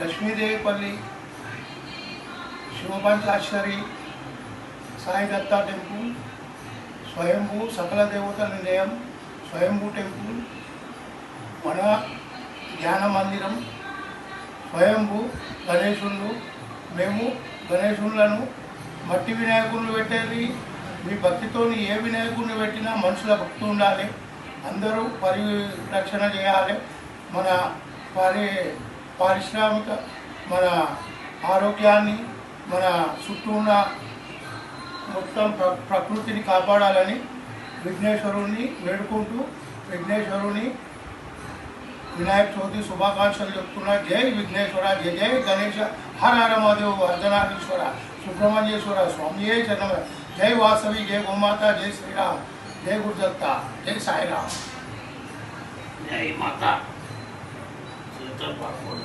Lakshmidevipalli శివపంచాక్షరి Sai Datta temple స్వయంభూ సకల దేవతల నిలయం స్వయంభూ టెంపుల్ మన ధ్యాన మందిరం స్వయంభూ గణేశులు మేము గణేశులను మట్టి వినాయకుడిని పెట్టేది మీ భక్తితో ఏ వినాయకుడిని పెట్టినా మనుషుల భక్తి ఉండాలి అందరూ పరిరక్షణ చేయాలి మన పరి पारश्रामिक मना आरोग्याने मना सुट्टून मत प्र प्रकृती कापडाल आणि विघ्नेश्वर नेडकट विघ्नेश्वर विनायक चौदरी शुभाकाक्ष जै विघ्नेश्वर जय गणेश हर हर हरमहादेव अर्जनादश्वर सुब्रमण्यश्वरा स्वामी जय चै वास्तवि जय गोमाता जय श्रीराम जय गुरदत्त जय साईराम जय साईरा